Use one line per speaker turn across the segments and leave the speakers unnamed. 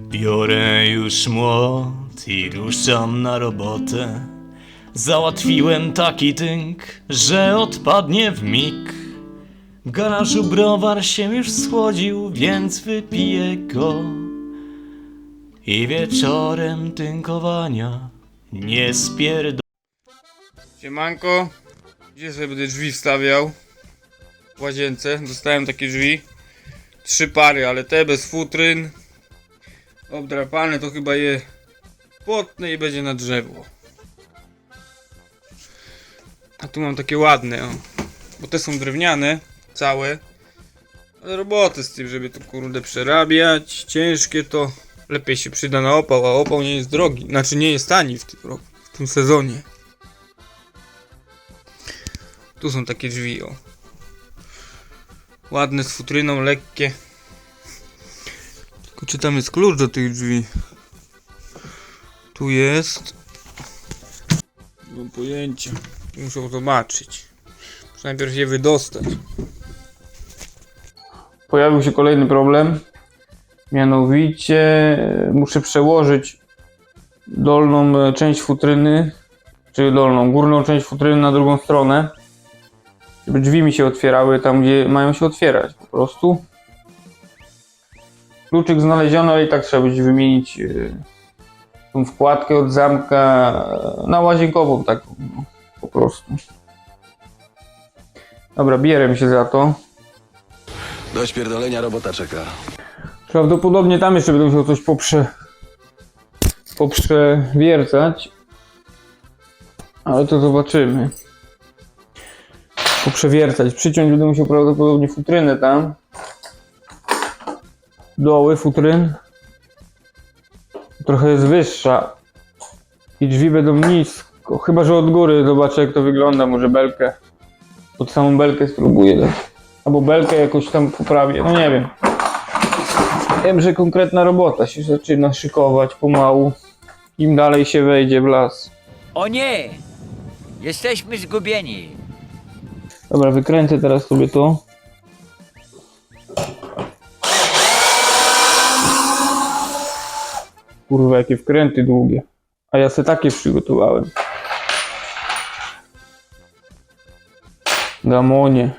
Biorę już młot i ruszam na robotę. Załatwiłem taki tynk, że odpadnie w mig. W garażu browar się już schłodził, więc wypiję go. I wieczorem tynkowania nie spierd...
Siemanko, gdzie sobie będę drzwi wstawiał? W łazience, dostałem takie drzwi. Trzy pary, ale te bez futryn. Obdrapane to chyba je potnę i będzie na drzewo. A tu mam takie ładne, o. Bo te są drewniane, całe. Ale roboty z tym, żeby to kurde przerabiać. Ciężkie to. Lepiej się przyda na opał, a opał nie jest drogi. Znaczy nie jest tani w tym roku, w tym sezonie. Tu są takie drzwi, o. Ładne z futryną, lekkie. Tylko czy tam jest klucz do tych drzwi? Tu jest. Nie mam pojęcia. Muszę zobaczyć. Muszę najpierw je wydostać. Pojawił się kolejny problem. Mianowicie e, muszę przełożyć dolną e, część futryny, czy dolną, górną część futryny na drugą stronę żeby drzwi mi się otwierały tam, gdzie mają się otwierać po prostu. Kluczyk znaleziono, ale i tak trzeba będzie wymienić yy, tą wkładkę od zamka yy, na łazienkową taką, no, po prostu. Dobra, bierę się za to.
Do śpierdolenia robota czeka.
Prawdopodobnie tam jeszcze będę musiał coś poprze... poprzewiercać. Ale to zobaczymy. Poprzewiercać. Przyciąć będę musiał prawdopodobnie futrynę tam. Doły futryn. Trochę jest wyższa. I drzwi będą nisko. Chyba, że od góry zobaczę jak to wygląda. Może belkę. Pod samą belkę spróbuję. Albo belkę jakoś tam poprawię. No nie wiem. Wiem, że konkretna robota się zaczyna szykować pomału. Im dalej się wejdzie w las.
O nie! Jesteśmy zgubieni.
Dobra, wykręcę teraz sobie to. Kurwa, jakie wkręty długie. A ja sobie takie przygotowałem. Gamonie.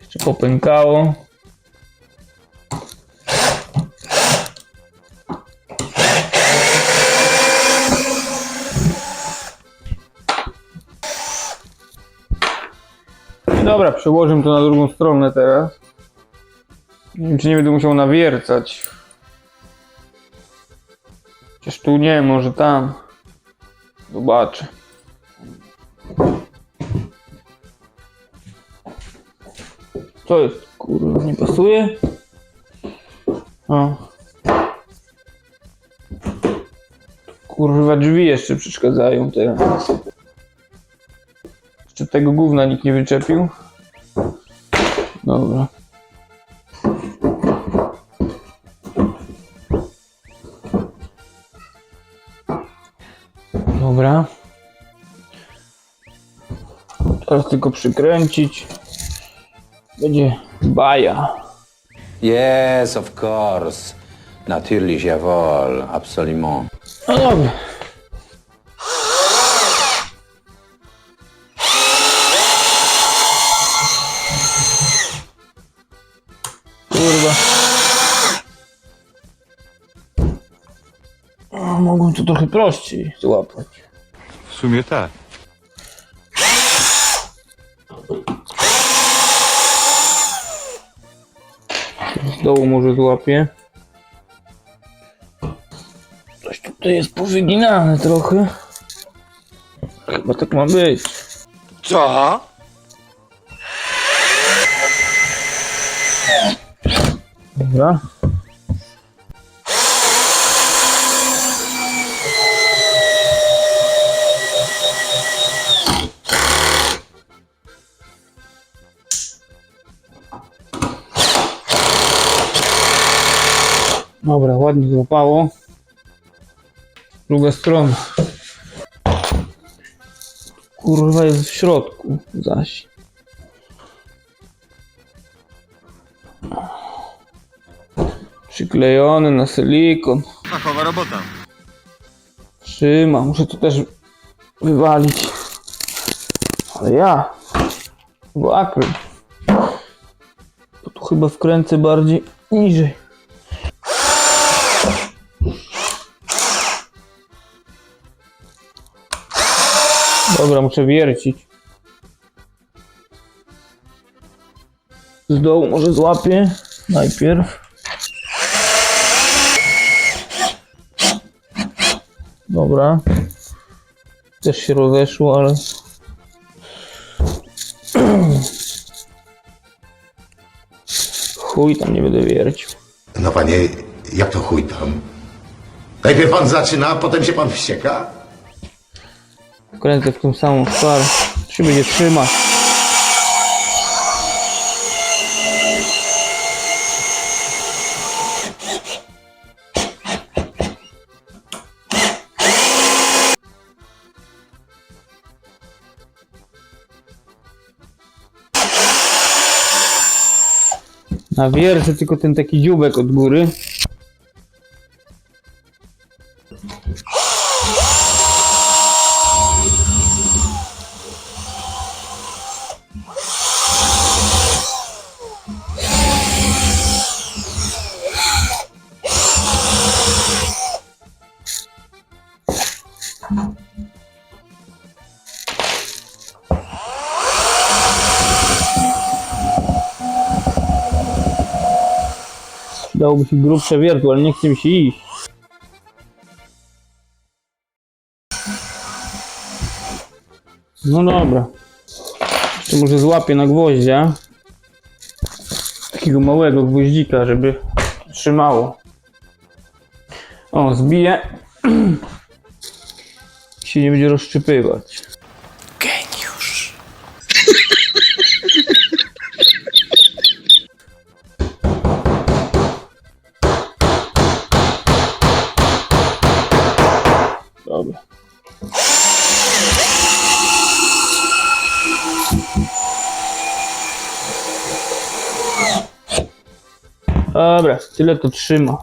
Jeszcze popękało. Przełożę to na drugą stronę teraz. Nie wiem, czy nie będę musiał nawiercać. Chociaż tu nie, może tam. Zobaczę. Co jest? Kurwa, nie pasuje? O. Kurwa, drzwi jeszcze przeszkadzają teraz. Jeszcze tego gówna nikt nie wyczepił. Dobra. Dobra. Teraz tylko przykręcić. Będzie baja.
Yes, of course. Natürlich, jawohl, absolument.
No dobra. Kurwa. O, mogłem to trochę prościej złapać.
W sumie tak.
Z dołu może złapię. Coś tutaj jest powyginane trochę. Chyba tak ma być.
Co?
Dobra. Dobra, ładnie złapało. Druga strona. kurwa jest w środku zaś. Przyklejony na silikon.
Fachowa robota.
Trzyma, muszę to też wywalić. Ale ja. Bo akryl. To tu chyba wkręcę bardziej niżej. Dobra, muszę wiercić. Z dołu może złapię najpierw. Dobra. Też się rozeszło, ale... Chuj tam nie będę wiercił.
No panie, jak to chuj tam? Najpierw pan zaczyna, a potem się pan wścieka?
Kręcę w tą samą stwarę. Się będzie trzymać. Na wiersze tylko ten taki dziubek od góry. Dałoby się grubsze wiertło, ale nie chce mi się iść. No dobra. Jeszcze może złapię na gwoździa. Takiego małego gwoździka, żeby trzymało. O, zbiję. się nie będzie rozszczypywać. Dobra, tyle to trzyma.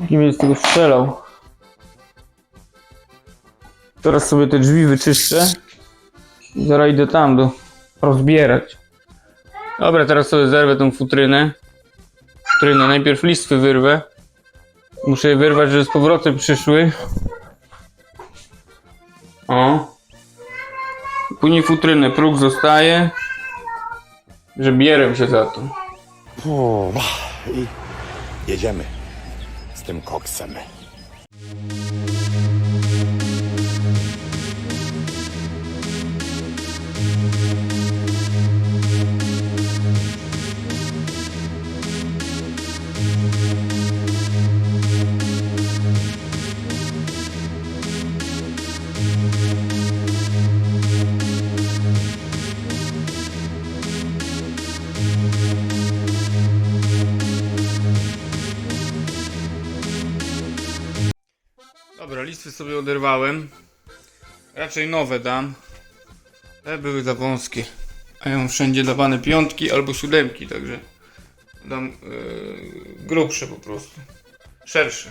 Jakim jest tego strzelał. Teraz sobie te drzwi wyczyszczę. I zaraz idę tam do rozbierać. Dobra, teraz sobie zerwę tą futrynę. Futrynę, najpierw listwy wyrwę. Muszę je wyrwać, żeby z powrotem przyszły. O. Później futrynę, próg zostaje. Że bierę się za to.
Jedziemy z tym koksem.
Listwy sobie oderwałem. Raczej nowe dam. Te były za wąskie. A ja mam wszędzie dawane piątki albo siódemki, także dam yy, grubsze po prostu. Szersze.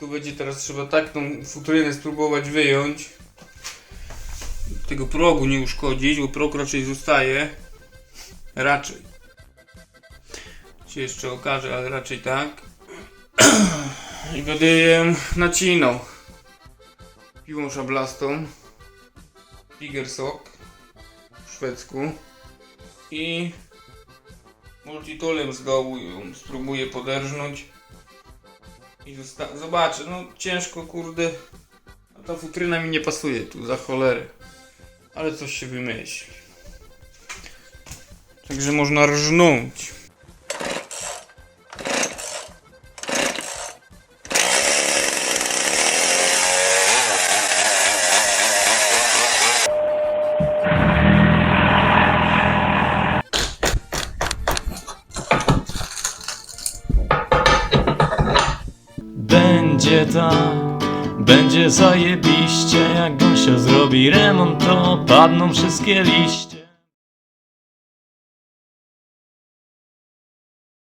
Tu będzie teraz trzeba tak tą futrynę spróbować wyjąć. Tego progu nie uszkodzić, bo prog raczej zostaje. Raczej. Się jeszcze okaże, ale raczej tak. I będę je nacinał. Piłą szablastą. Tigersok. W szwedzku. I multitoolem z dołu spróbuję poderżnąć. I zobaczę, no ciężko kurde. A ta futryna mi nie pasuje tu za cholerę. Ale coś się wymyśli. Także można rżnąć.
Będzie Będzie zajebiście, jak Gosia zrobi remont, to padną wszystkie liście.